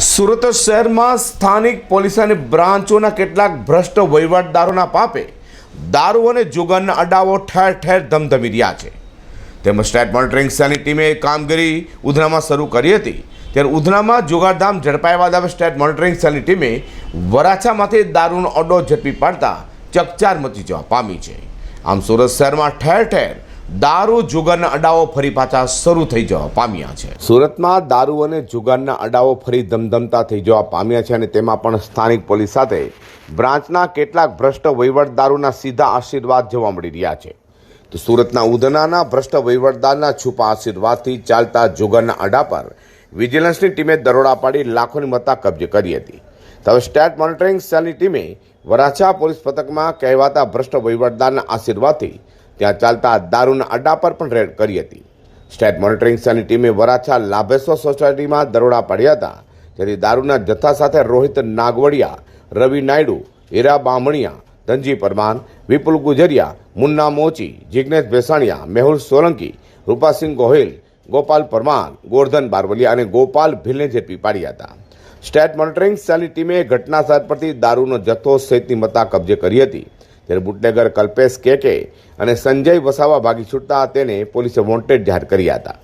સુરત શહેરમાં સ્થાનિક પોલીસ અને બ્રાન્ચોના કેટલાક ભ્રષ્ટ વહીવટદારોના પાપે દારૂ અને જુગારના અડાઓ ઠેર ઠેર ધમધમી રહ્યા છે. તેમજ સ્ટેટ મોનિટરિંગ સેલની ટીમે કામગીરી ઉધનામાં શરૂ કરી હતી. ત્યારે ઉધનામાં જુગારધામ ઝડપાયા બાદ હવે સ્ટેટ મોનિટરિંગ સેલની ટીમે વરાછામાંથી દારૂનો અડ્ડો ઝડપી પાડતા ચકચાર મચી જવા પામી છે. આમ સુરત શહેરમાં ઠેર ઠેર દારૂ જુગારના અડાઓ ફરી પાછા શરૂ થઈ જવા પામ્યા છે. સુરતમાં દારૂ અને જુગારના અડાઓ ફરી ધમધમતા થઈ જવા પામ્યા છે અને તેમાં પણ સ્થાનિક પોલીસ સાથે બ્રાન્ચના કેટલાક ભ્રષ્ટ વહીવટદારોના સીધા આશીર્વાદ જોવા મળી રહ્યા છે. તો સુરતના ઉધનાના ભ્રષ્ટ વહીવટદારના છુપા આશીર્વાદથી ચાલતા જુગારના અડા પર વિજિલન્સની ટીમે દરોડા પાડી લાખોની મત્તા કબજે કરી હતી. હવે સ્ટેટ મોનિટરિંગ સેલની ટીમે વરાછા પોલીસ પથકમાં કહેવાતા ભ્રષ્ટ વહીવટદારના આશીર્વાદથી ત્યાં ચાલતા દારૂના અડ્ડા પર પણ રેડ કરી હતી. સ્ટેટ મોનિટરિંગ સેલની ટીમે વરાછા લાભેશ્વર સોસાયટીમાં દરોડા પાડ્યા હતા, જેથી દારૂના જથ્થા સાથે રોહિત નાગવડિયા, રવિ નાયડુ, હીરા બામણિયા, ધનજી પરમાર, વિપુલ ગુજરિયા, મુન્ના મોચી, જિગ્નેશ ભેસાણિયા, મેહુલ સોલંકી, રૂપાસિંહ ગોહિલ, ગોપાલ પરમાર ગોરધન બારવલિયા અને ગોપાલ ભીલને ઝડપી પાડ્યા હતા. સ્ટેટ મોનિટરિંગ સેલની ટીમે ઘટના સ્થળ પરથી દારૂનો જથ્થો સહિતની મત્તા કબજે કરી હતી. ત્યારે બુટલેગર કલ્પેશ કેકે અને સંજય વસાવા ભાગી છૂટતા તેને પોલીસે વોન્ટેડ જાહેર કર્યા હતા.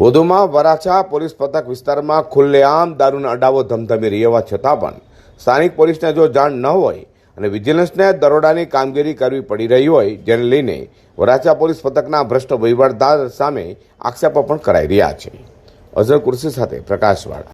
વધુમાં વરાછા પોલીસ પથક વિસ્તારમાં ખુલ્લેઆમ દારૂના અડાવો ધમધમી રહેવા છતાં પણ સ્થાનિક પોલીસને જો જાણ ન હોય અને વિજિલન્સને દરોડાની કામગીરી કરવી પડી રહી હોય, જેને લઈને વરાછા પોલીસ પથકના ભ્રષ્ટ વહીવટદાર સામે આક્ષેપો પણ કરાઈ રહ્યા છે. અઝર કુર્સી સાથે પ્રકાશવાળા.